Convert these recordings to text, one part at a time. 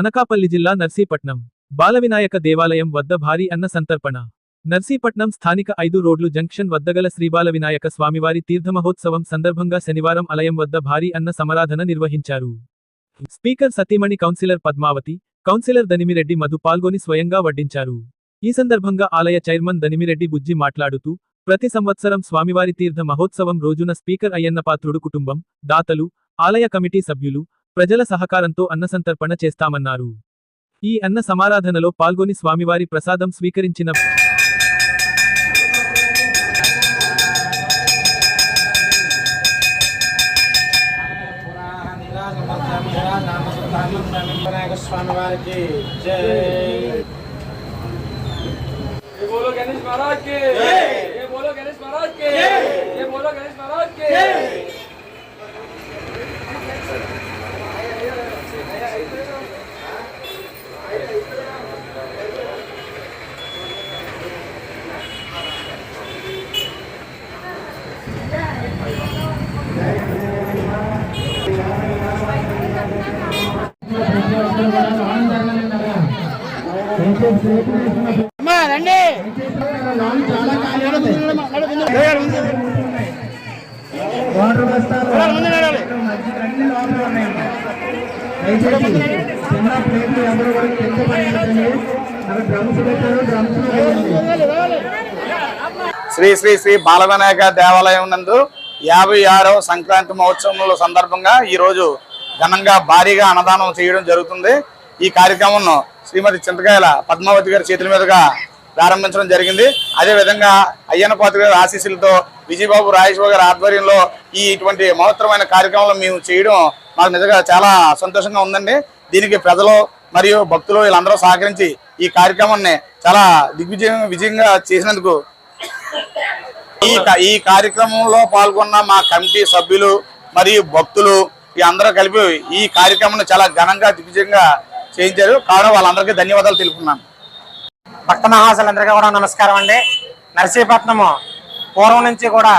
అనకాపల్లి జిల్లా నర్సీపట్నం. బాలవినాయక దేవాలయం వద్ద భారీ అన్న సంతర్పణ. నర్సీపట్నం స్థానిక ఐదు రోడ్లు జంక్షన్ వద్దగల శ్రీబాల వినాయక స్వామివారి తీర్థమహోత్సవం సందర్భంగా శనివారం ఆలయం వద్ద భారీ అన్న సమారాధన నిర్వహించారు. స్పీకర్ సతీమణి కౌన్సిలర్ పద్మావతి కౌన్సిలర్ దనిమిరెడ్డి మధు పాల్గొని స్వయంగా వడ్డించారు. ఈ సందర్భంగా ఆలయ చైర్మన్ దనిమిరెడ్డి బుజ్జి మాట్లాడుతూ ప్రతి సంవత్సరం స్వామివారి తీర్థ మహోత్సవం రోజున స్పీకర్ అయ్యన్నపాత్రుడు కుటుంబం దాతలు ఆలయ కమిటీ సభ్యులు ప్రజల సహకారంతో అన్నసంతర్పణ చేస్తామన్నారు ఈ అన్న సమారాధనలో పాల్గొని స్వామివారి ప్రసాదం స్వీకరించిన స్వామివారికి గణేష్ వాటర్ బస్తాలు చిన్న ప్లేట్లు ఎవరు కూడా కింద పడేయండి అక్కడ డ్రమ్స్ పెట్టారు డ్రమ్స్ శ్రీ శ్రీ శ్రీ బాలవినాయక దేవాలయం నందు యాభై ఆరవ సంక్రాంతి మహోత్సవంలో సందర్భంగా ఈ రోజు ఘనంగా భారీగా అన్నదానం చేయడం జరుగుతుంది. ఈ కార్యక్రమం శ్రీమతి చింతకాయల పద్మావతి గారి చేతుల మీదుగా ప్రారంభించడం జరిగింది. అదే విధంగా అయ్యన్నపాతి గారి ఆశీస్సులతో విజయబాబు రాజేశ్వర గారి ఆధ్వర్యంలో ఈ ఇటువంటి మహత్తరమైన కార్యక్రమాలు మేము చేయడం మాకు నిజంగా చాలా సంతోషంగా ఉందండి. దీనికి ప్రజలు మరియు భక్తులు వీళ్ళందరూ సహకరించి ఈ కార్యక్రమాన్ని చాలా దిగ్విజయం విజయంగా చేసినందుకు ఈ క- ఈ కార్యక్రమంలో పాల్గొన్న మా కమిటీ సభ్యులు మరియు భక్తులు ఈ అందరూ కలిపి ఈ కార్యక్రమాన్ని చాలా ఘనంగా దిగ్విజయంగా చేయించారు. కావున వాళ్ళందరికీ ధన్యవాదాలు తెలుపుకున్నాను భక్త మహాశులందరికీ కూడా నమస్కారం అండి. నర్సీపట్నము పూర్వం నుంచి కూడా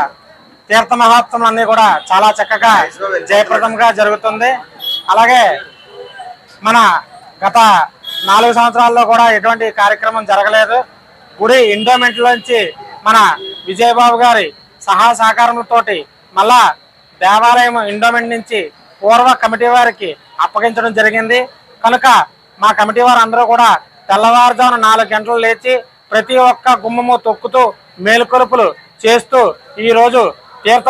తీర్థ మహోత్సవం అన్ని కూడా చాలా చక్కగా జయప్రదంగా జరుగుతుంది. అలాగే మన గత నాలుగు సంవత్సరాల్లో కూడా ఎటువంటి కార్యక్రమం జరగలేదు. గుడి ఎండోమెంట్లోంచి మన విజయబాబు గారి సహా సహకారంతో మళ్ళా దేవాలయం ఎండోమెంట్ నుంచి పూర్వ కమిటీ వారికి అప్పగించడం జరిగింది. కనుక మా కమిటీ వారు అందరూ కూడా తెల్లవారుజామున నాలుగు గంటలు లేచి ప్రతి ఒక్క గుమ్మము తొక్కుతూ మేలుకొలుపులు చేస్తూ ఈరోజు రోజు తీర్థ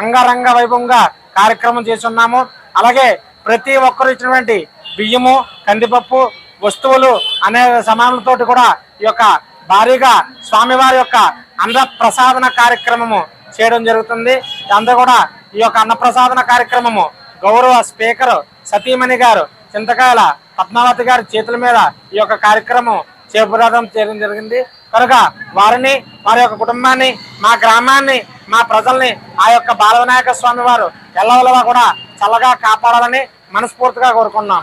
అంగరంగ వైభవంగా కార్యక్రమం చేస్తున్నాము. అలాగే ప్రతి ఒక్కరు ఇచ్చినటువంటి బియ్యము కందిపప్పు వస్తువులు అనే సమానులతోటి కూడా ఈ యొక్క భారీగా స్వామివారి యొక్క అన్న ప్రసాదన కార్యక్రమము చేయడం జరుగుతుంది. అందరూ కూడా ఈ యొక్క అన్నప్రసాదన కార్యక్రమము గౌరవ స్పీకర్ సతీమణి గారు చింతకాయల పద్మావతి గారి చేతుల మీద ఈ యొక్క కార్యక్రమం చేపట్టడం చేయడం జరిగింది. కనుక వారిని వారి యొక్క కుటుంబాన్ని మా గ్రామాన్ని మా ప్రజల్ని ఆ యొక్క బాలవినాయక స్వామి వారు ఎల్లవలవా కూడా చల్లగా కాపాడాలని మనస్ఫూర్తిగా కోరుకున్నాం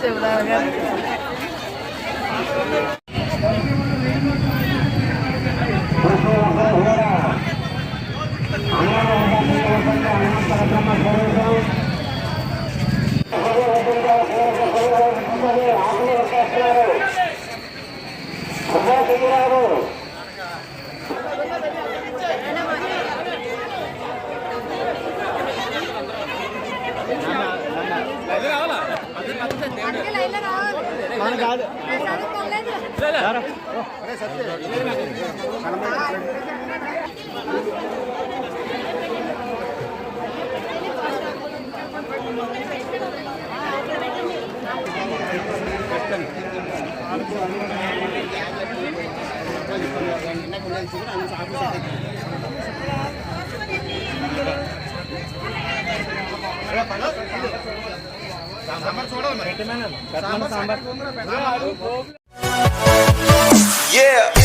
జై గణేశ Gracias. సాంబార్ Yeah.